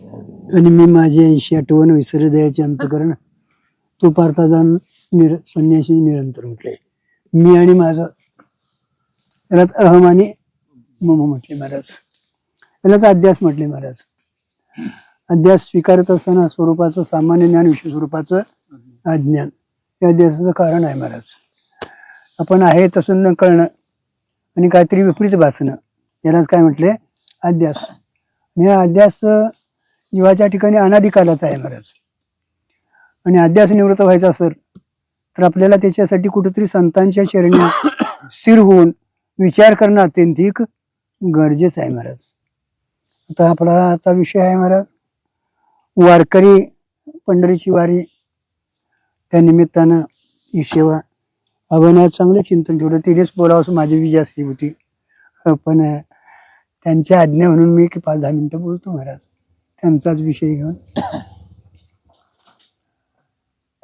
आणि मी माझी ऐंशी आठवण विसर द्यायचे अंतकरण तो पार्था जाऊन निर संन्याशी निरंतर म्हटले मी आणि माझं यालाच अहम आणि मम म्हटले महाराज. यालाच अध्यास म्हटले महाराज. अध्यास स्वीकारत असताना स्वरूपाचं सामान्य ज्ञान विश्व स्वरूपाचं अज्ञान या अध्यासाचं कारण आहे महाराज. आपण आहे तसं न कळणं आणि काहीतरी विपरीत भासणं यालाच काय म्हटले? अध्यास. आणि हा अध्यास जीवाच्या ठिकाणी अनाधिकालाचा आहे महाराज. आणि अध्यास निवृत्त व्हायचा असेल तर आपल्याला त्याच्यासाठी कुठेतरी संतांच्या शरणी स्थिर होऊन विचार करणं अत्यंतिक गरजेचं आहे महाराज. आता आपला आता विषय आहे महाराज वारकरी पंढरीची वारी त्या निमित्तानं ही सेवा अवनात चांगलं चिंतन ठेवलं. तिनेच बोलावं असं माझी विजय असती होती. पण त्यांच्या आज्ञा म्हणून मी की पाच दहा मिनटं बोलतो महाराज. त्यांचाच विषय घेऊन.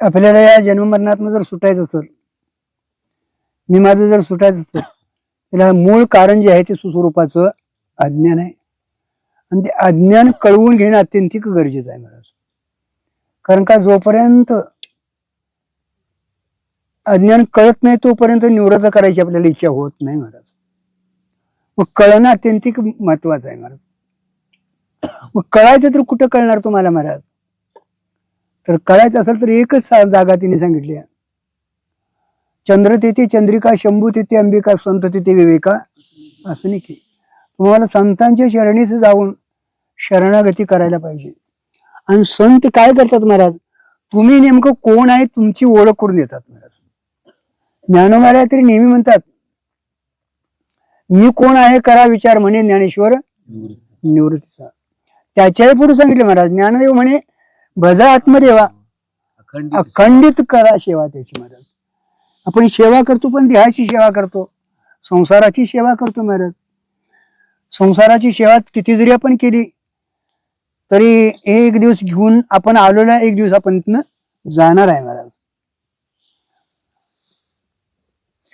आपल्याला या जन्ममरणातनं जर सुटायचं असेल मी माझं जर सुटायचं असेल त्याला मूळ कारण जे आहे ते सुस्वरूपाचं अज्ञान आहे. आणि ते अज्ञान कळवून घेणं अत्यंतिक गरजेचं आहे महाराज. कारण का जोपर्यंत अज्ञान कळत नाही तोपर्यंत निवृत्त करायची आपल्याला इच्छा होत नाही महाराज. मग कळणं अत्यंतिक महत्वाचं आहे महाराज. मग कळायचं तर कुठं कळणार तुम्हाला महाराज? तर कळायचं असेल तर एकच जागा तिने सांगितली आहे. चंद्र तेथे चंद्रिका शंभू तेथे अंबिका संत तेथे विवेका असं नाही की. तुम्हाला संतांच्या शरणीच जाऊन शरणागती करायला पाहिजे. आणि संत काय करतात महाराज? तुम्ही नेमकं कोण आहे तुमची ओळख करून देतात महाराज. ज्ञानोबाऱ्या तरी नेहमी म्हणतात मी कोण आहे करा विचार म्हणे ज्ञानेश्वर निवृत्तीचा त्याच्याही पुढे सांगितले महाराज. ज्ञानदेव म्हणे भजा आत्मदेवा. अखंडित करा सेवा त्याची महाराज. आपण सेवा करतो पण देहाची सेवा करतो. संसाराची सेवा करतो महाराज. संसाराची सेवा किती जरी आपण केली तरी एक दिवस घेऊन आपण आलेला एक दिवस आपण इथनं जाणार आहे महाराज.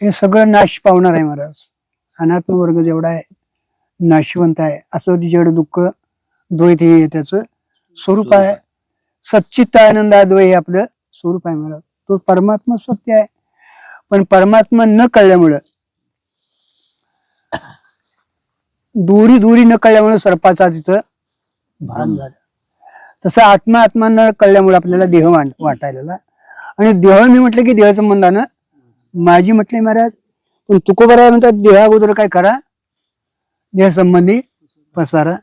हे सगळं नाश पावणार आहे महाराज. अनात्म वर्ग जेवढा आहे नाशवंत आहे. असं तिच्याकडे दुःख द्वैत हे त्याचं स्वरूप आहे. सच्चित्त आनंदाद्वय हे आपलं स्वरूप आहे मला तो परमात्मा सत्य आहे. पण परमात्मा न कळल्यामुळं दुरी दुरी न कळल्यामुळे सर्पाचा तिथं भान झाला. तसं आत्मा आत्मा न कळल्यामुळे आपल्याला देह वाट- वाटायला. आणि देह मी म्हटलं की देह संबंधानं माझी म्हटले महाराज पण तुकोबर आहे म्हणतात देहा अगोदर काय करा? देह संबंधी पसारा.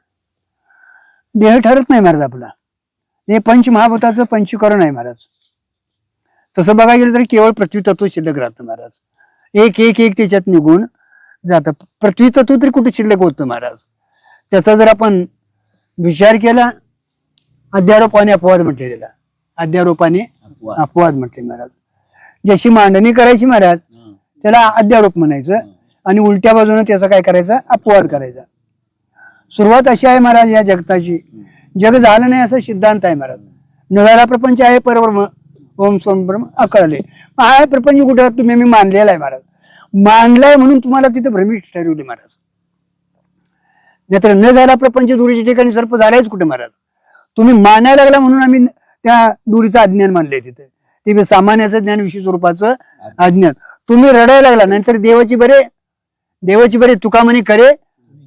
देह ठरत नाही महाराज आपला. हे पंचमहाभूताचं पंचीकरण आहे महाराज. तसं बघायला गेलं तर केवळ पृथ्वी तत्व शिल्लक राहतं महाराज. एक एक एक त्याच्यात निघून जातं. पृथ्वी तत्व तरी कुठे शिल्लक होतं महाराज? त्याचा जर आपण विचार केला अध्यारोपाने अपवाद म्हटले त्याला. अध्यारोपाने अपवाद. म्हटले महाराज. जशी मांडणी करायची महाराज. त्याला अध्यारोप म्हणायचं आणि उलट्या बाजूने त्याचा काय करायचा? अपवाद करायचा. सुरुवात अशी आहे महाराज या जगताची. जग झालं नाही असा सिद्धांत आहे महाराज. नव्याला प्रपंच आहे परब्रह्म ओम सोम ब्रह्म अकळले. आहे प्रपंच कुठे तुम्ही मी मानलेला आहे महाराज. मानलाय म्हणून तुम्हाला तिथे भ्रमित ठरवले महाराज. नाहीतर न झाला प्रपंच दुरीच्या ठिकाणी सर्प झालायच कुठे महाराज? तुम्ही मानायला लागला म्हणून आम्ही त्या दुरीचं अज्ञान मानलंय तिथे. ते सामान्याचं ज्ञान विशेष स्वरूपाचं अज्ञान. तुम्ही रडायला लागला नंतर देवाची बरे देवाची बरे तुका म्हणे करे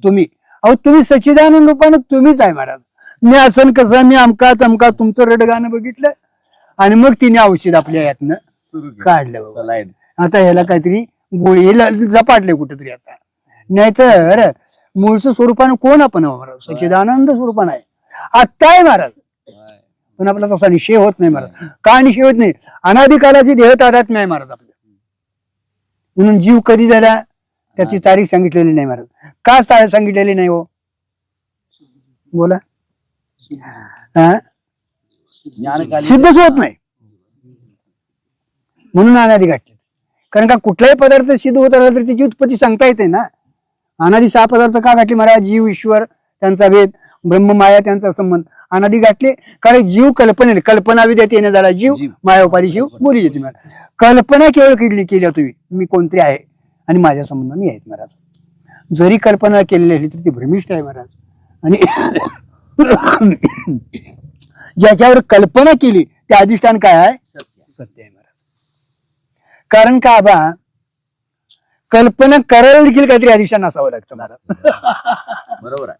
तुम्ही. अहो तुम्ही सच्चिदानंद रूपानं तुम्हीच आहे महाराज. मी असं कसं मी अमका तमका तुमचं रडगाणं बघितलं आणि मग तिने औषध आपल्या यातनं. काढलं बाबा. आता ह्याला काहीतरी गोळी हिला झपाटले कुठेतरी आता. नाहीतर मूळचं स्वरूपानं कोण आपण आहोत महाराज? सच्चिदानंद स्वरूपानं आहे. आत्ता आहे महाराज. पण आपला तसा निश्चय होत नाही महाराज. का निश्चय होत नाही? अनाधिकालाची देह तादात्म्य आहे महाराज आपल्या म्हणून जीव कधी झाला? त्याची तारीख सांगितलेली नाही महाराज. का ता- सांगितलेली नाही हो? बोला. हा? सिद्धच होत नाही. म्हणून अनादी गाठले कारण का कुठलाही पदार्थ सिद्ध होत आला तर त्याची उत्पत्ती सांगता येते ना. अनादी सहा पदार्थ का गाठले महाराज? जीव ईश्वर त्यांचा भेद ब्रह्म माया त्यांचा संबंध. अनादी गाठले. कारण जीव कल्पनेने कल्पना विद्यात येणे झाला. जीव जीव. माया उपाधी शिव बोली येते महाराज. कल्पना केवळ केली केली तुम्ही. मी कोणतरी आहे. आणि माझ्या संबंधाने आहेत महाराज. जरी कल्पना केलेली असली तरी ती भ्रमिष्ठ आहे महाराज. आणि ज्याच्यावर कल्पना केली ते अधिष्ठान काय आहे? सत्य आहे महाराज. कारण का बा कल्पना करायला देखील काहीतरी अधिष्ठान असावं लागतं महाराज. बरोबर आहे.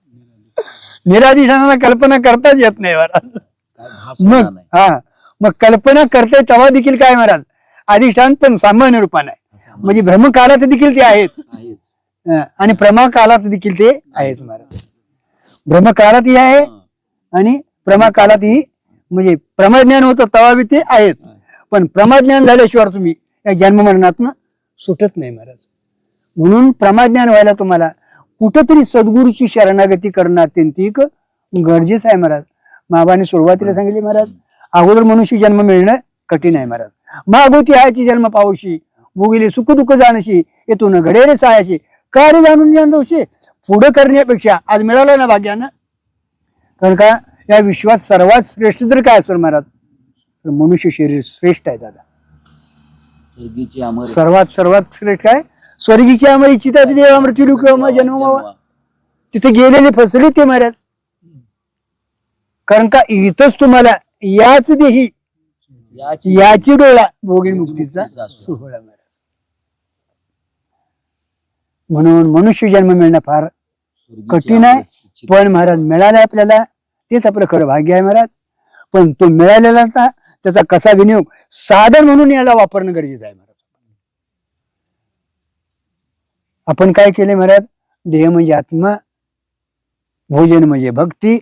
निराधिष्ठानाला कल्पना करताच येत नाही महाराज. मग हा. मग कल्पना करते तेव्हा देखील काय महाराज? अधिष्ठान पण सामान्य रूपाने आहे. म्हणजे भ्रमकालात देखील ते आहेच. आणि प्रमाकालात देखील ते आहेच महाराज. भ्रमकालातही आहे हं. आणि प्रमाकालातही म्हणजे प्रमाज्ञान होतं तेव्हा बी ते आहेच. पण प्रमाज्ञान झाल्याशिवाय तुम्ही या जन्ममरणातनं सुटत नाही महाराज. म्हणून प्रमाज्ञान व्हायला तुम्हाला कुठंतरी सद्गुरूची शरणागती करणं अत्यंतिक गरजेचं आहे महाराज. महाबाने सुरुवातीला सांगितले महाराज अगोदर मनुष्य जन्म मिळणं कठीण आहे महाराज. मागोती हायची जन्म पावशी भोगिले सुख दुःख जाणशी येथून घडे रे सायाची का रे जाणून दोषी. पुढं करण्यापेक्षा आज मिळालं ना भाग्यानं कारण का या विश्वात सर्वात श्रेष्ठ तर काय असेल महाराज? तर मनुष्य शरीर श्रेष्ठ आहे दादा. सर्वात सर्वात श्रेष्ठ काय स्वर्गीची आम्हा इच्छिता देवा मृत्यू किंवा जन्म. तिथे गेलेले फसले ते महाराज. कारण का इथंच तुम्हाला याच देही याची डोळा भोगी मुक्तीचा मुक्तीचा सोहळा महाराज म्हणून मनुष्य जन्म मिळणं फार कठीण आहे. पण महाराज मिळालं आपल्याला. तेच आपलं खरं भाग्य आहे महाराज. पण तो मिळालेला त्याचा कसा विनियोग साधन म्हणून याला वापरणं गरजेचं आहे महाराज. आपण काय केले महाराज? देह म्हणजे आत्मा भोजन म्हणजे भक्ती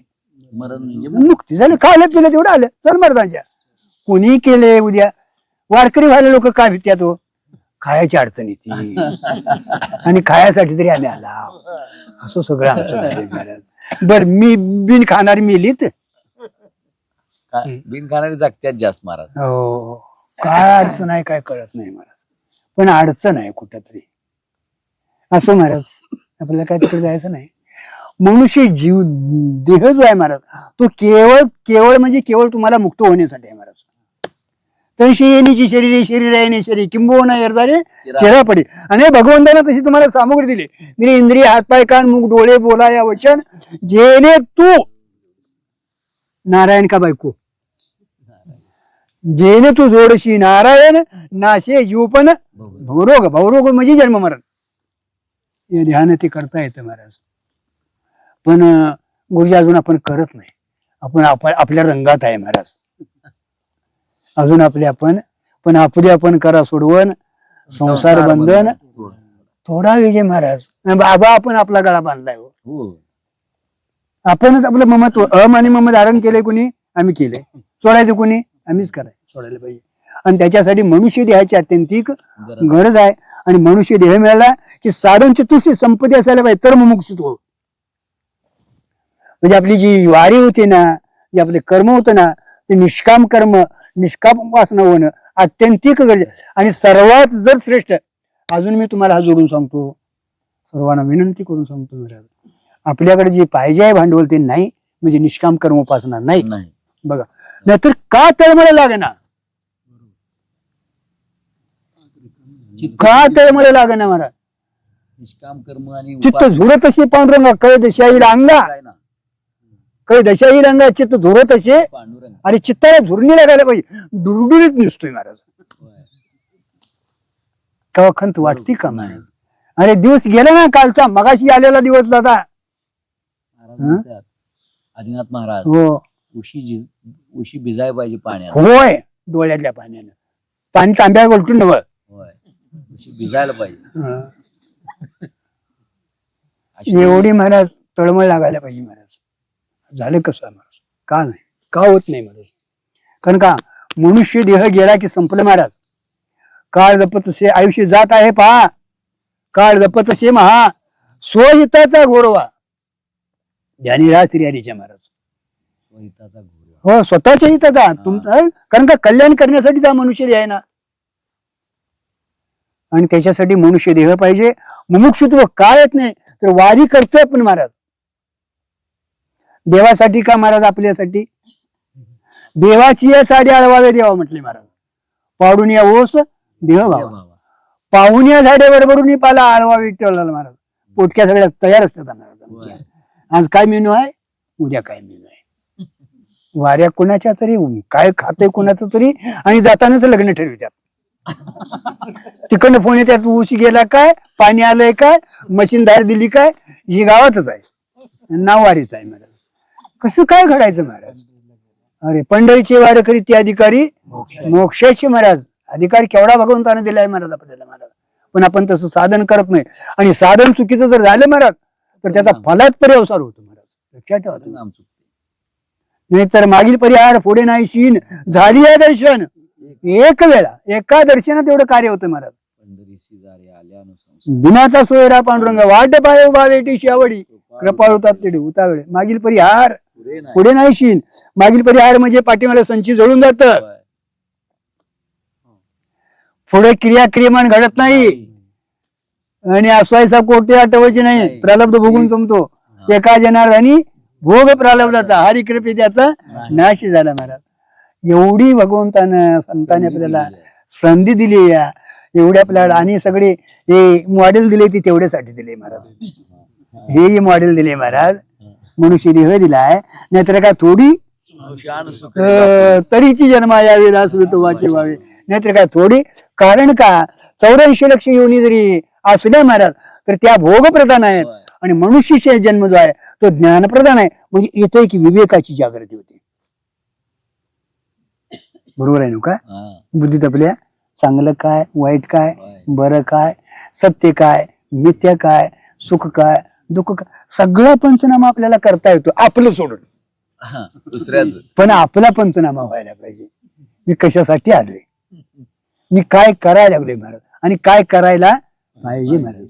मरण म्हणजे मुक्ती. झालं खायला तुला तेवढं आलं. चल महाराजांच्या. कोणी केले उद्या. वारकरी व्हायला लोक काय भित्यात हो खायची अडचण येते. आणि खायासाठी तरी आम्ही आला. असं सगळं आमचं झालंय महाराज. बर मी बिन खाणारी मिलीत? बिन खाणारे जगत्यात जास्त महाराज. हो. काय अडचण आहे काय कळत नाही महाराज. पण अडचण आहे कुठंतरी. असं महाराज. आपल्याला काय तिकडे जायचं नाही. मनुष्य जीव देह जो आहे महाराज तो केवळ केवळ म्हणजे केवळ तुम्हाला मुक्त होण्यासाठी आहे महाराज. तशी येण्याची शरीर शरीर आहे शरीर. किंबहुना येरदारे चेहरा पडे आणि भगवंतानं तशी तुम्हाला सामुग्री दिली. दिली इंद्रिय हातपाय कान मुख डोळे बोला या वचन. जेणे तू नारायण का बायको? जेणे तू जोडशी नारायण नाशे जीवपण भवरोग. भवरोग म्हणजे जन्म मरण. हे ध्यान ते करता येतं महाराज. पण गुरुजी अजून आपण करत नाही. आपण आपल्या रंगात आहे महाराज. अजून आपले आपण पण आपली आपण करा सोडवण संसार बंधन. थोडा वेगळे महाराज. बाबा आपण आपला गळा बांधलाय हो. हो. आपणच आपलं ममत्व अम आणि मम धारण केलंय कुणी? आम्ही केलंय. सोडायचं कुणी? आम्हीच करायचं. सोडायला पाहिजे. आणि त्याच्यासाठी मनुष्य देहाची अत्यंतिक गरज. गरज आहे. आणि मनुष्य देह मिळाला की साधन चतुष्टी संपत्ती असायला पाहिजे तर मुमुक्षित हो म्हणजे आपली जी वारी होते ना जे आपले कर्म होतं ना ते निष्काम कर्म निष्काम उपासना होणं अत्यंतिक गरजे. आणि सर्वात जर श्रेष्ठ अजून मी तुम्हाला हा जोडून सांगतो. सर्वांना विनंती करून सांगतो महाराज. आपल्याकडे जे पाहिजे आहे भांडवल ते नाही म्हणजे निष्काम कर्म उपासना नाही. नाही. बघा. नाहीतर का तळमळ लागेना का तळमळ लागेना महाराज? निष्काम कर्म आणि चित्त उपासना. झुरत असे पांडुरंगा कळ दशा येईल अंगा ना. कळ दशा येईल अंगा चित्त झुरत असे पांडुरंग. आणि चित्ताला झुरणी लागायला पाहिजे. डुरडुरीत निसतोय महाराज. केव्हा खंत वाटते का महाराज? अरे दिवस गेला ना कालचा. मगाशी आलेला दिवस दादा. महाराज म्हणतात, आदिनाथ महाराज. हो. उशी उशी भिजाय पाहिजे पाण्यात होय. डोळ्यातल्या पाण्यानं. पाणी तांब्या उलटून नवं होय. उशी भिजायला पाहिजे. हं. अशी एवढी महाराज तळमळ लागायला पाहिजे महाराज. झालं कसं महाराज? का नाही? का होत नाही महाराज? कारण का मनुष्य देह गेला की संपलं महाराज. काळ जपत से आयुष्य जात आहे पहा. काळ जपत से महा. स्वहिताचा गोरवा. ज्ञानी राहा स्त्री हरीच्या महाराज हिताचा हो स्वतःच्या हिताचा. तुमचा कारण का कल्याण करण्यासाठीच हा मनुष्य देह आहे ना. आणि त्याच्यासाठी मनुष्य देह पाहिजे. मुमुक्षुत्व का येत नाही? तर वारी करतोय पण महाराज. देवासाठी का महाराज आपल्यासाठी? देवाची या साडी अळवावे देवा म्हटले महाराज. पाडून या ओस देह भावा. पाहून या झाडे बरोबरून पाला आळवावी ठेवला महाराज. पोटक्या सगळ्या तयार असतात महाराज. आज काय मेनू आहे? उद्या काय मेनू आहे? वाऱ्या कुणाच्या तरी काय खाते कुणाचं तरी आणि जातानाच लग्न ठरवित्यात तिकडनं फोन येतात ऊस गेला काय? पाणी आलंय काय? मशीन धार दिली काय? ही गावातच आहे. नाव वारीच आहे महाराज. कसं काय घडायचं महाराज? अरे पंढरीचे वारकरी ते अधिकारी मोक्षाचे. महाराज. अधिकार केवढा भगवंताने दिलाय महाराज आपल्याला महाराज. पण आपण तसं साधन करत नाही. आणि साधन चुकीचं जर झालं महाराज तर त्याचा फलात पर्यवसार होतो महाराज. लक्षात ठेवा तुम्ही. चुकते. नाहीतर मागील परिहार पुढे नाही शीन. झाली आहे दर्शन. एक वेळा एका दर्शनात एवढं कार्य होतं महाराज. दिनाचा सोयरा पांडुरंग वाट पाय उभा वेटी शियावडी कृपाळू तात्तेडी उतावळे. मागील परिहार. पुढे नाही. शीन मागील परिहार म्हणजे पाठीमाला संची जळून जात. पुढे क्रिया क्रियमान घडत नाही. आणि असवायचा कोटे आठवायचे नाही. प्रलब्ध भोगून जमतो. एका जनार्दनी भोग प्रलब्धाचा हरिकृपे त्याचा नाश झाला महाराज. एवढी भगवंतानं संतांनी आपल्याला. संधी दिली या. एवढे आपल्याला आणि सगळे हे मॉडेल दिले ती तेवढ्यासाठी दिले महाराज. हे. मॉडेल दिले महाराज. मनुष्य देह दिलाय नाहीतर काय थोडी? अं, तरीची जन्मा यावी दास विठोबाचे व्हावे. नाहीतर काय थोडी? कारण का? चौऱ्याऐंशी लक्ष योनी जरी असल्या महाराज तर त्या भोगप्रधान आहेत. आणि मनुष्याचे जन्म जो आहे तो ज्ञानप्रधान आहे. म्हणजे येतोय की विवेकाची जागृती होते. बरोबर आहे ना का? हा, बुद्धीत आपल्या चांगलं काय वाईट काय. बरं काय सत्य काय मिथ्या काय सुख काय दुःख सगळा पंचनामा आपल्याला करता येतो आपलं सोडून. हा, दुसऱ्याच. पण आपला पंचनामा व्हायला पाहिजे. मी कशासाठी आलोय? मी काय करायला लागलोय महाराज? आणि काय करायला पाहिजे महाराज?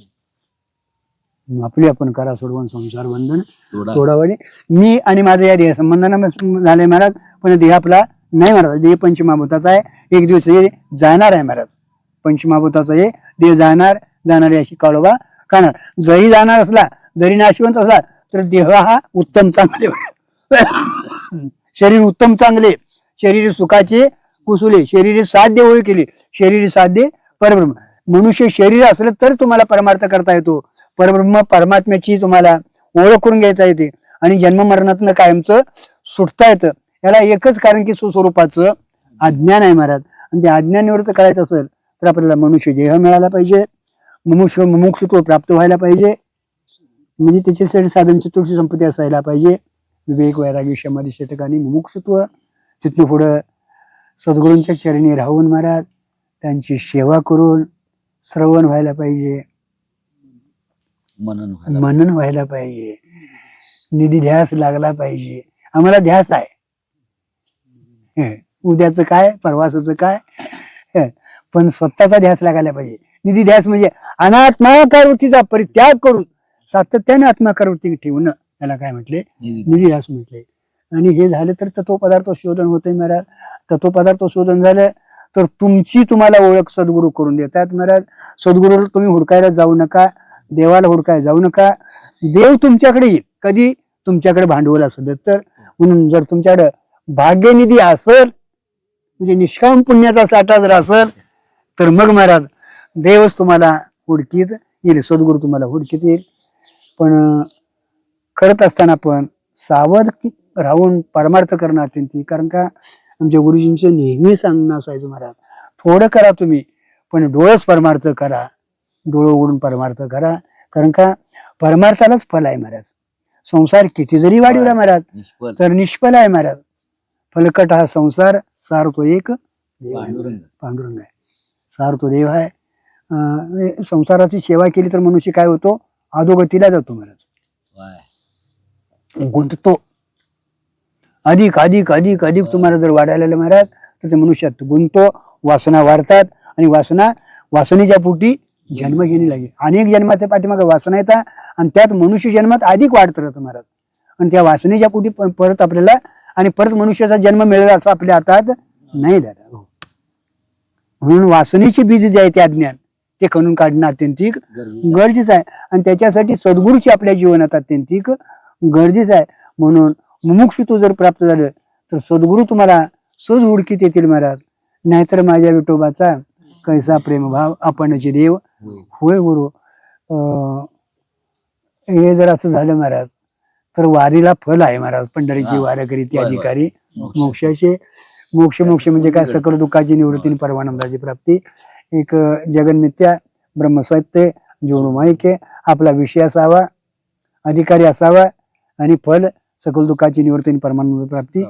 आपली आपण करा सोडवून संसार बंधन थोडा तोडावणे मी आणि माझं या देह संबंधानं झालंय महाराज पण देह आपला नाही महाराज. देह पंचमाभूताचा आहे. एक दिवस हे जाणार आहे महाराज. पंचमाभूताचा हे देह जाणार जाणारी अशी काळोबा खाणार. जरी जाणार असला जरी नाशिवंत असला तर देह हा उत्तम चांगले शरीर उत्तम चांगले शरीर सुखाचे कुसुले शरीर साध्य ओळख केले शरीर साध्य परब्रह्म. मनुष्य शरीर असलं तर तुम्हाला परमार्थ करता येतो. परब्रह्म परमात्म्याची तुम्हाला ओळख करून घ्यायचा येते. आणि जन्ममरणातनं कायमचं सुटता येतं. याला एकच कारण की सुस्वरूपाचं अज्ञान आहे महाराज. आणि ते अज्ञान निवृत्त करायचं असेल तर आपल्याला मनुष्य देह मिळाला पाहिजे. मनुष्य मुमुक्षुत्व प्राप्त व्हायला पाहिजे. म्हणजे त्याच्यासाठी साधन चतुर्थी संपत्ती असायला पाहिजे. विवेक वैराग्य समाधी षटकाने मुमुक्षुत्व. तिथनं पुढं सद्गुरूंच्या चरणी राहून महाराज त्यांची सेवा करून श्रवण व्हायला पाहिजे. मनन व्हायला मनन व्हायला पाहिजे. निधी ध्यास लागला पाहिजे. आम्हाला ध्यास आहे. उद्याचं काय परवासाचं काय? पण स्वतःचा ध्यास लागायला पाहिजे. निधी ध्यास म्हणजे अनात्माकार वृत्तीचा परित्याग करून सातत्याने आत्माकार वृत्ती ठेवणं त्याला काय म्हटले. निधी ध्यास म्हटले. आणि हे झालं तर तत्व पदार्थ शोधन होते महाराज. तत्व पदार्थ शोधन झालं तर तुमची तुम्हाला ओळख सद्गुरू करून देतात महाराज. सद्गुरू तुम्ही हुडकायला जाऊ नका देवाला हुडकायला जाऊ नका. देव तुमच्याकडे येईल. कधी? तुमच्याकडे भांडवल असलं तर. म्हणून जर तुमच्याकडे भाग्यनिधी असल म्हणजे निष्काम पुण्याचा साठा जर असल तर मग महाराज देवच तुम्हाला हुडकीत येईल. सद्गुरू तुम्हाला हुडकीत येईल. पण करत असताना पण सावध राहून परमार्थ करणं अत्यंत कारण का आमच्या गुरुजींचं नेहमी सांगणं असायचं महाराज थोडं करा तुम्ही पण डोळस परमार्थ करा. डोळं उघडून परमार्थ करा. कारण का परमार्थालाच फल आहे महाराज. संसार किती जरी वाढवला महाराज तर निष्फल आहे महाराज. फलकट हा संसार सार तो एक देव आहे. पांडुरंग. आहे. सार तो देव आहे. संसाराची सेवा केली तर मनुष्य काय होतो? अधोगतीला जातो महाराज. गुंततो. अधिक अधिक अधिक अधिक तुम्हाला जर वाढायला महाराज तर ते मनुष्यात गुंतो वासना वाढतात आणि वासना वासनेच्या पोटी जन्म घेणे लागेल. अनेक जन्माच्या पाठीमागे वासना येतात आणि त्यात मनुष्य जन्मात अधिक वाढत राहतं महाराज. आणि त्या वासनेच्या पोटी परत आपल्याला आणि परत मनुष्याचा जन्म मिळेल असं आपल्या हातात नाही दादा हो. म्हणून वासनेचे बीज जे आहे ते अज्ञान. ते खणून काढणं अत्यंतिक गरजेचं. आहे. आणि त्याच्यासाठी सद्गुरूची आपल्या जीवनात अत्यंतिक गरजेचं आहे. म्हणून मुमुक्षुत्व जर प्राप्त झालं तर सद्गुरू तुम्हाला सहज हुडकीत येतील महाराज. नाहीतर माझ्या विठोबाचा कैसा प्रेमभाव आपणचे देव होय. गुरु. हे जर असं झालं महाराज तर वारीला फल आहे महाराज. पंढरीची होय, होय. अधिकारी मोक्ष. मोक्षाचे. मोक्ष मोक्ष म्हणजे काय? सकल दुःखाची निवृत्ती परमानंदाची प्राप्ती. एक जगन्मित्या ब्रह्मसत्य जीवनमायिके. आपला विषय असावा अधिकारी असावा आणि फल सकल दुःखाची निवृत्ती आणि परमानंद प्राप्ती.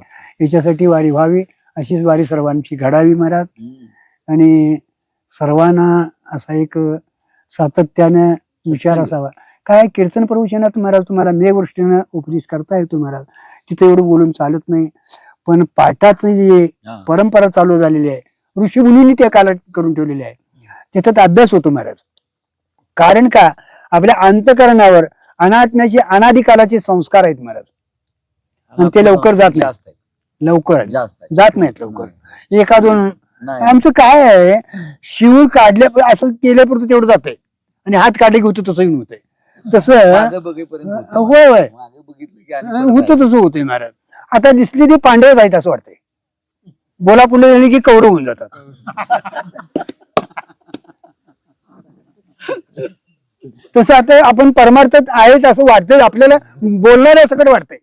याच्यासाठी वारी व्हावी अशीच वारी सर्वांची घडावी महाराज. आणि सर्वांना असा एक सातत्याने विचार. असावा. काय कीर्तन प्रवचनात महाराज तुम्हाला मे गोष्टीनं उपदेश करता येतो महाराज. तिथे एवढं बोलून चालत नाही. पण पाठाचं जे हा. परंपरा चालू झालेली आहे ऋषीमुनींनी त्या काळात करून ठेवलेली आहे. तिथं अभ्यास होतो महाराज. कारण का? आपल्या अंतकरणावर अनात्म्याचे अनादी कालाचे संस्कार आहेत महाराज. आणि ते लवकर जात नाही. लवकर. जात नाहीत लवकर. एका दोन आमचं काय आहे? शिवूळ काढल्या असं केल्यापुरतं तेवढं जातंय आणि हात काढले की होतं तसं होतंय तसं. होय होय. होतं तसं होतंय महाराज. आता दिसली ती पांढरच आहेत असं वाटतंय. बोला पुढे झाली की कवरं होऊन जातात. तसं आता आपण परमार्थात आहेच असं वाटतंय आपल्याला. बोलणाऱ्या सकट वाटतंय?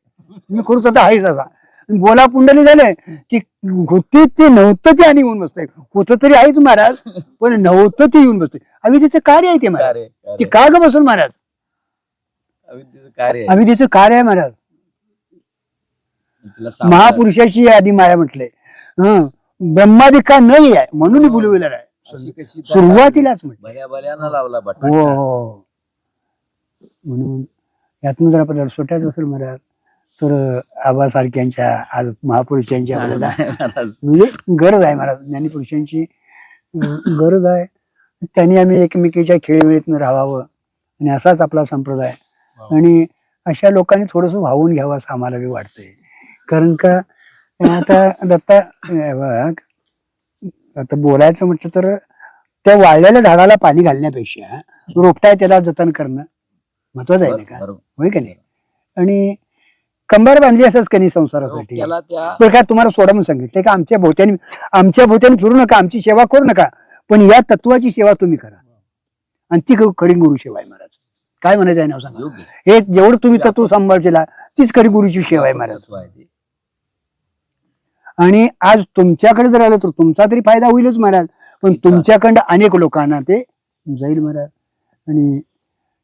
मी खरंच आता आहेच असा. बोला पुंडली झाले की होती ते नव्हतं ते आणि येऊन बसतंय. होतं तरी आहेच महाराज पण नव्हतं ते येऊन बसतंय. अविधीचं कार्य आहे ते महाराज. ते. का ग बसून महाराज? अविद्येचं कार्य आहे. अविधीचं कार्य आहे महाराज. महापुरुषाची आधी माया म्हटले हं. ब्रह्मादी नाही आहे म्हणून बोलविलेलं आहे. अशी कशी सुरुवातीलाच म्हटलं. भल्या भल्यानं लावला बट हो हो. म्हणून यातून जर आपल्याला सुटायचं असेल महाराज तर आबासारख्यांच्या आज महापुरुषांच्या आपल्याला म्हणजे गरज आहे महाराज. ज्ञानीपुरुषांची अं, गरज आहे. त्यांनी आम्ही एकमेकीच्या खेळीमेळीतनं राहावं. आणि असाच आपला संप्रदाय. आणि अशा लोकांनी थोडस वाहून घ्यावं असं आम्हाला बी वाटतंय. कारण का आता दत्ता बघ, आता बोलायचं म्हटलं तर त्या वाळलेल्या झाडाला पाणी घालण्यापेक्षा रोपटाय त्याला जतन करणं महत्वाचं आहे नाही का? बरोबर. होय का नाही? आणि कंबार बांधली असंच का नाही संसारासाठी? त्याला त्या बरं काय तुम्हाला सोडा म्हणून सांगितलं. का आमच्या भोवत्याने आमच्या भोवत्याने फिरू नका आमची सेवा करू नका पण या तत्वाची सेवा तुम्ही करा. आणि ती खरी गुरु सेवा आहे महाराज. काय म्हणायचं आहे नाव सांगा. योग्य. हे जेवढं तुम्ही तत्व सांभाळशीला तीच खरी गुरुची सेवा आहे महाराज तत्व आहे ते. आणि आज तुमच्याकडे जर आलं तर तुमचा तरी फायदा होईलच महाराज. पण तुमच्याकडं अनेक लोकांना ते जाईल महाराज. आणि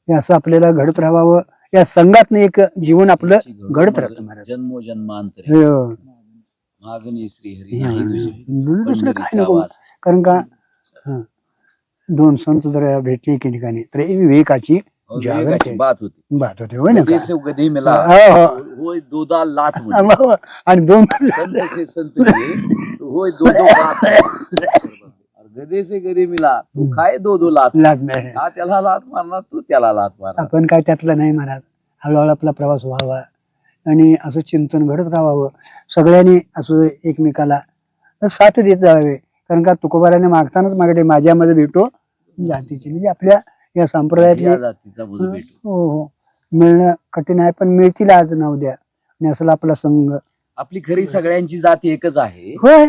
हे असं आपल्याला घडत राहावं. या संघातनं एक जीवन आपलं घडत राहतं महाराज. जन्मो जन्मांतर. हे, मागणी. दुसरं. काय नको. कारण का दोन संत जर भेटले एके ठिकाणी तर विवेकाची जागृती विवेकाची बात होती. बात होते होय ना का? गधे से गधे मिला? हो, हो. होय दोदा लात म्हणे. हो, आणि दोन संत से संत मिले, तो होय दो दो लात. और गधे से गधे मिला तू काय दो दो लात नाही. हा त्याला लात मारणार तू त्याला लात मारणार. आपण काय त्यातलं नाही महाराज. हळूहळू आपला प्रवास व्हावा. आणि असं चिंतन घडत राहावं. सगळ्यांनी असं एकमेकाला साथ देत जावे. कारण का तुकोबाराने मागतानाच मागते माझ्यामध्ये भेटो. जातीची म्हणजे आपल्या या संप्रदायातली या जातीचा बुध भेटू. हो हो. मिळणं कठीण आहे पण मिळतील आज नाव द्या आणि असला आपला संघ. आपली खरी सगळ्यांची जात एकच आहे. होय.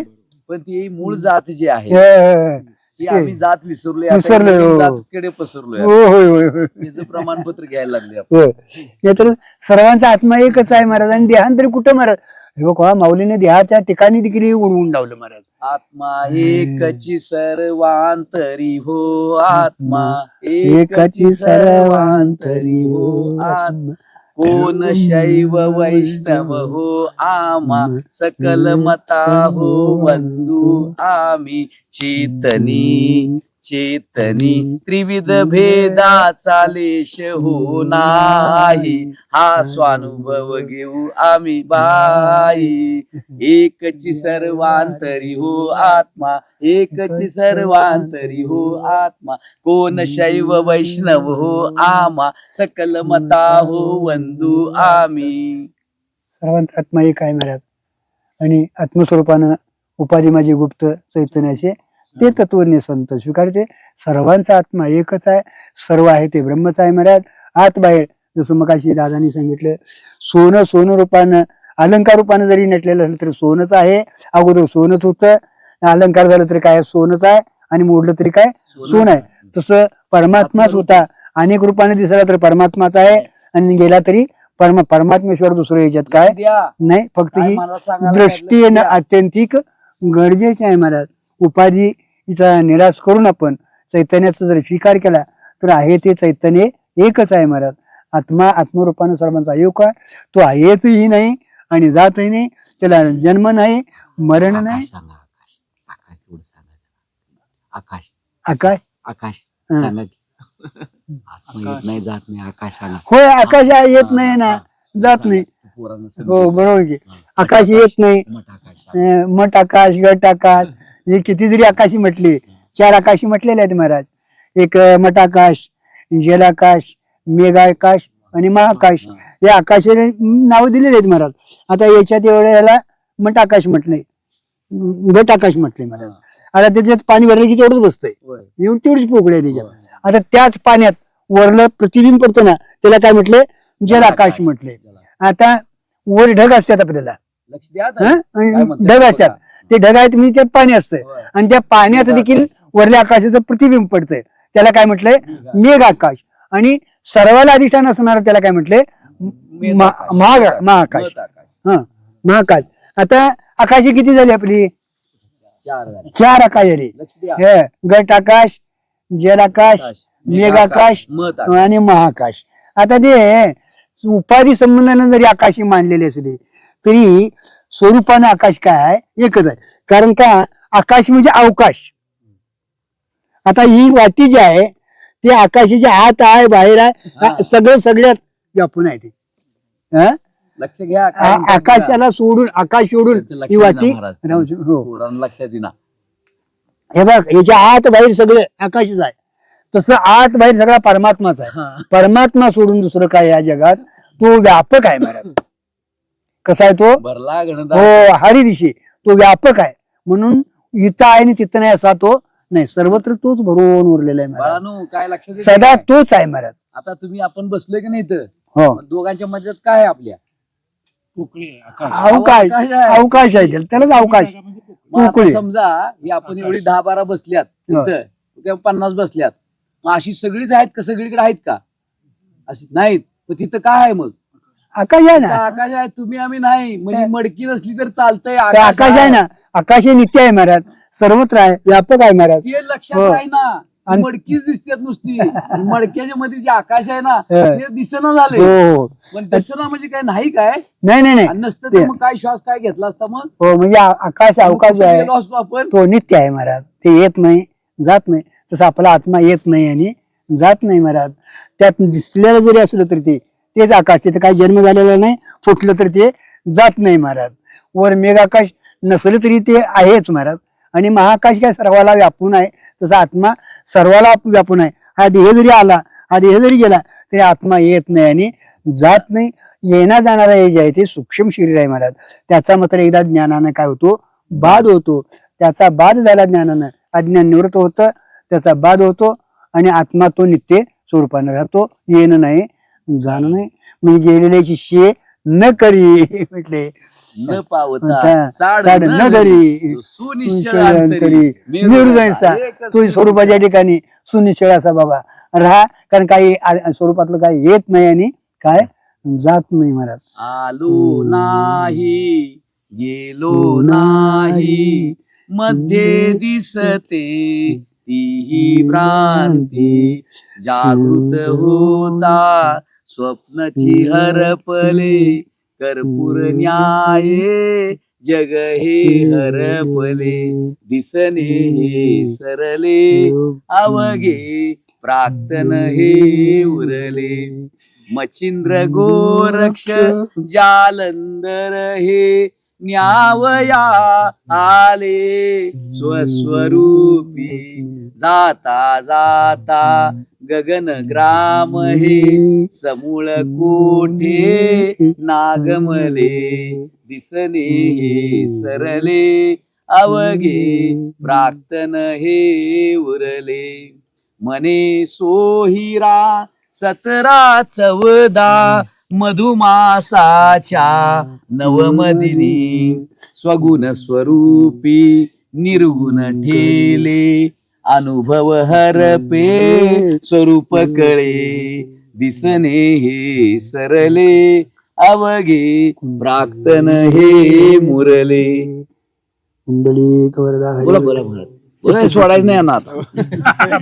पण ती मूळ जात जी आहे हे, ती आम्ही जात विसरलोय. आता विसरलोय, नवीन हो. जातीकडे पसरलोय. हो होय होय होय. त्याचं प्रमाणपत्र घ्यायला लागले आपण. होय. हे तर सर्वांचा आत्मा एकच आहे महाराज. आणि देहांतरी कुठं महाराज? हे बघा माऊलीने देहाच्या ठिकाणी देखील उडवून लावलं महाराज. आत्मा एकची सर्वांतरी हो आत्मा एकाची सर्वांतरी हो आत्मा कोण शैव वैष्णव हो आमा सकल मता हो बंधू आम्ही चेतनी. चेतनी त्रिविध भेदाचा लेश हो नाही. हा स्वानुभव घेऊ आम्ही बाई. एकची सर्वांतरी हो आत्मा. एकची सर्वांतरी हो आत्मा. कोण शैव वैष्णव हो आमा सकल मता हो वंदू आम्ही. सर्वांचा आत्मा एक आहे महाराज आणि आत्मस्वरूपानं उपाधी माझी गुप्त चैतन्याचे ते तत्वज्ञ संत स्वीकारते. सर्वांचा आत्मा एकच आहे. सर्व आहे ते ब्रह्मच आहे महाराज आत बाहेर जसं मग अशी दादानी सांगितलं सोनं सोनं रूपानं अलंकार रूपानं जरी नटलेलं असलं तरी सोनच आहे. अगोदर सोनच होतं. अलंकार झालं तरी काय? सोनच आहे. आणि मोडलं तरी काय? सोन आहे. तसं परमात्माच होता. अनेक रूपाने दिसला तर परमात्माच आहे. आणि गेला तरी परम परमात्मेश्वर दुसरं याच्यात काय? नाही. फक्त ही दृष्टी? येणं. अत्यंतिक गरजेचे आहे महाराज उपाधीचा निराश करून आपण चैतन्याचा जर स्वीकार केला तर आहे ते चैतन्य एकच आहे महाराज. आत्मा आत्मरूपानं सर्वांचा योग आहे तो आहेतही नाही आणि जातही नाही त्याला जन्म नाही मरण नाही. आकाश आकाश. आकाश थोडं सांगा आकाश. आकाश? आकाश. हं. सांगा की. आत्मा येत नाही जात नाही आकाश होय आकाश येत नाही ना. जात नाही. हो. बरोबर की. आकाश येत नाही. मठ आकाश गट आकाश. हे किती जरी आकाशी म्हटली चार आकाशी म्हटलेले आहेत महाराज. एक आकाश जलाकाश मेघाकाश आणि महाकाश. हे. आकाशाने नाव दिलेले आहेत महाराज. आता याच्यात एवढं याला म्हटलंय. अं, गट आकाश म्हटले महाराज आता त्याच्यात पाणी भरलं की तेवढंच बसतंय. येऊन तेवढीच पोकळी आहे त्याच्यात. आता त्याच पाण्यात वरलं प्रतिबिंब पडतं ना त्याला काय म्हटले जलाकाश म्हटले आता वर ढग असतात आपल्याला. ढग. असतात. ते ढग आहेत म्हणजे त्यात पाणी असतंय. होय. आणि त्या पाण्यात देखील वरल्या आकाशाचं प्रतिबिंब पडतंय. त्याला काय म्हटलंय? मेघ आकाश आणि सर्वाला अधिष्ठान असणार त्याला काय म्हटलंय. महाग- महाकाश. हा महाकाश. आता आकाशी किती झाली आपली? चार आकाश झाली. हे गट आकाश जल आकाश आकाश, मेघ आकाश मत आकाश. आणि महाकाश. आता ते उपाधी संबंधाने जरी आकाशी मानलेले असले तरी स्वरूपानं आकाश काय आहे? एकच आहे. कारण का? आकाश म्हणजे अवकाश. आता ही वाटी जी आहे ते आकाशाच्या आत आहे बाहेर आहे. सगळं सगळ्यात व्यापून आहे ते. हं? लक्ष घ्या आकाशाला सोडून आकाश सोडून ही वाटी हो. लक्षात हे बघ याच्या आत बाहेर सगळे आकाशच आहे. तसं आत बाहेर सगळा परमात्माच आहे. परमात्मा सोडून दुसरं काय या जगात? तो व्यापक आहे महाराज. कसा आहे तो? भरला गणदा हो हरी दिशी. तो व्यापक आहे. म्हणून इथं आहे आणि तिथं नाही असा तो नाही. सर्वत्र तोच भरून उरलेला आहे महाराज. बाळानू काय लक्षात येतंय सदा काय? तोच आहे महाराज. आता तुम्ही आपण बसलोय की नाही इथं? हो. दोघांच्या मध्यात काय आहे आपल्या? अवकाश अवकाश आहे. अवकाश आहे त्याला. त्यालाच अवकाश. मग आता पोकळी. समजा ही आपण एवढी दहा बारा बसल्यात हो. तिथं किंवा पन्नास बसल्यात. मग अशी सगळीच आहेत का? सगळीकडे आहेत का? अशी नाहीत. पण तिथं काय आहे मग? आकाश आहे ना? आकाश आहे तुम्ही आम्ही नाही. म्हणजे मडकी नसली तर चालतंय ते आकाश आहे ना? आकाश हे नित्य आहे महाराज. सर्वत्र आहे व्यापक आहे महाराज. ते लक्षात हो. आहे ना. आणि- मडकीच दिसतात नुसती. मडक्याच्या मध्ये जे आकाश आहे ना हो. ते दिसना झाले. हो हो. पण दिसना म्हणजे काय नाही काय? नाही नाही नाही. आणि नसतं ते- तर मग काय श्वास काय घेतला असता मग? हो म्हणजे आ- आकाश अवकाश जो आहे. गेलो असतो आपण? तो नित्य आहे महाराज. ते येत नाही जात नाही. तसं आपला आत्मा येत नाही आणि जात नाही महाराज. त्यात दिसलेलं जरी असलं तरी ते तेच आकाश त्याचा काही जन्म झालेला नाही फुटलं तर ते जात नाही महाराज. वर मेघाकाश नसलं तरी ते आहेच महाराज. आणि महाकाश काय सर्वाला व्यापून आहे तसा आत्मा सर्वाला व्यापून आहे. हा देह जरी आला हा देह जरी गेला तरी आत्मा येत नाही आणि जात नाही. येण्या जाणारा हे जे आहे ते सूक्ष्म शरीर आहे महाराज. त्याचा मात्र एकदा ज्ञानानं काय होतो? बाद होतो. त्याचा बाद झाला ज्ञानानं अज्ञान निवृत्त होतं त्याचा बाद होतो आणि आत्मा तो नित्य स्वरूपानं राहतो. येणं नाही जाणं नाही. म्हणजे गेलेल्याची शे न करी म्हटले. न पावता साड न धरी, तो स्वरूपाच्या ठिकाणी सुनिश्चळ असा बाबा. राहा कारण काही स्वरूपातलं काही येत नाही आणि काय? जात नाही महाराज. आलो नाही गेलो नाही. मध्ये दिसते तीही भ्रांती. जागृत होता स्वप्नची हरपले कर्पूर न्याये जग हे हरपले दिसणे हे सरले अवघे प्राक्तन हे उरले. मच्छिंद्र गोरक्ष जालंदर हे न्यावया आले. स्वस्वरूपी जाता जाता गगन ग्राम हे समूळ कोठे? नागमले दिसणे हे सरले अवघे प्राक्तन हे उरले. मने सोहिरा सतरा चवदा मधुमासाच्या नवमदिनी स्वगुण स्वरूपी निर्गुण ठेले. अनुभव हरपे स्वरूप कळे दिसणे हे सरले अवघे प्राक्तन हे मुरले. कुंडलिक वरदा हरी बोला बोला. बोला बोला सोडायचं नाही यांना आता.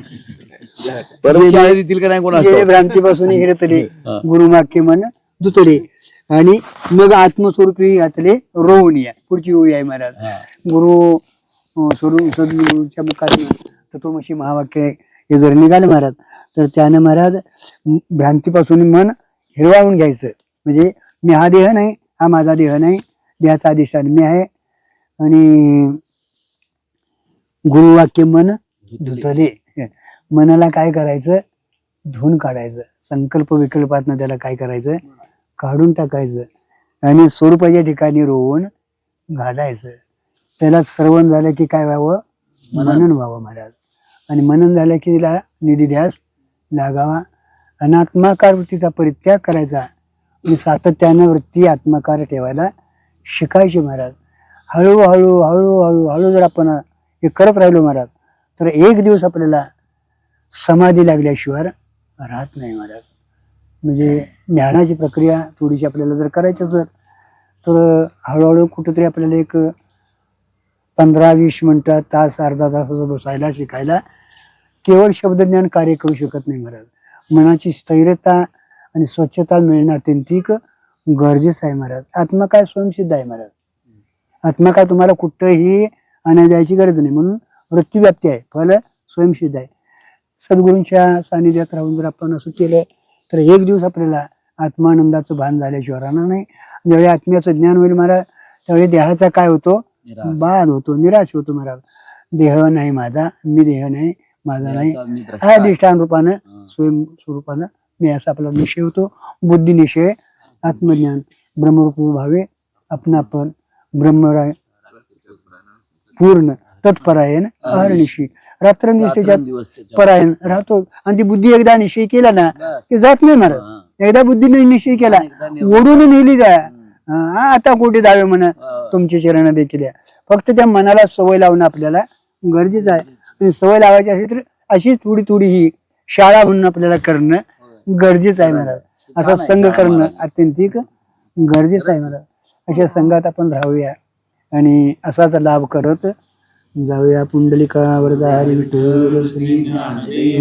परत शाळेत येतील का नाही कोणा भ्रांतीपासून हिरतले. गुरुवाक्य मन दुतले. आणि मग आत्मस्वरूपी घातले या पुढची ओळी आहे महाराज. गुरु स्वरूप सद्गुरूच्या मुखातून. तत्वमशी महावाक्य हे जर निघाले महाराज तर त्याने महाराज भ्रांतीपासून मन हिरवावून घ्यायचं. म्हणजे मी हा देह नाही हा माझा देह नाही देहाचा अधिष्ठान मी आहे. आणि गुरुवाक्य मन धुतले. मनाला काय करायचं? धुवून काढायचं. संकल्प विकल्पातनं त्याला काय करायचं? काढून टाकायचं. आणि स्वरूपाच्या ठिकाणी रोवून घालायचं. त्याला श्रवण झालं की काय व्हावं? मनन व्हावं महाराज. आणि मनन झालं की तिला निधी द्यास लागावा. अनात्माकार वृत्तीचा परित्याग करायचा आणि सातत्यानं वृत्ती आत्माकार ठेवायला शिकायची महाराज. हळूहळू हळूहळू हळू जर आपण हे करत राहिलो महाराज तर एक दिवस आपल्याला समाधी लागल्याशिवाय राहत नाही महाराज. म्हणजे ज्ञानाची प्रक्रिया थोडीशी आपल्याला जर करायची असेल तर हळूहळू कुठंतरी आपल्याला एक पंधरा वीस मिनटं तास अर्धा तास बसायला शिकायला केवळ शब्दज्ञान कार्य करू शकत नाही महाराज. मनाची स्थैर्यता आणि स्वच्छता मिळणं अत्यंतिक गरजेचं आहे महाराज. आत्मा काय स्वयंसिद्ध आहे महाराज? आत्मा काय तुम्हाला कुठंही आणण्या जायची गरज नाही. म्हणून वृत्तीव्याप्ती आहे. फल स्वयंसिद्ध आहे. सद्गुरूंच्या सानिध्यात राहून जर आपण असं केलं तर एक दिवस आपल्याला आत्मानंदाचं भान झाल्याशिवाय राहणार नाही. ज्यावेळी आत्म्याचं ज्ञान होईल महाराज त्यावेळी देहाचा काय होतो? बाद होतो निराश होतो महाराज. देह नाही माझा मी देह नाही. माझा नाही. हा अधिष्ठान रूपानं स्वयं स्वरूपानं मी असा आपला निश्चय होतो. बुद्धी निश्चय आत्मज्ञान ब्रह्मरूप भावे आपण आपण ब्रह्मराय पूर्ण तत्परायण अहर्निशी रात्र त्याच्यात परायण राहतो आणि ती बुद्धी एकदा निश्चय केला ना की जात नाही महाराज एकदा बुद्धीने निश्चय केला ओढून नेली जा आता कुठे जावे म्हण तुमचे चरण देखील. फक्त त्या मनाला सवय लावणं आपल्याला गरजेचं आहे. आणि सवय लावायची असेल तर अशी थोडी थोडी ही शाळा म्हणून आपल्याला करणं गरजेचं आहे महाराज असा संघ करणं अत्यंतिक गरजेचं आहे महाराज अशा संघात आपण राहूया आणि असाच लाभ करत जाऊया. पुंडलिका वरदा हरी विठ्ठल श्री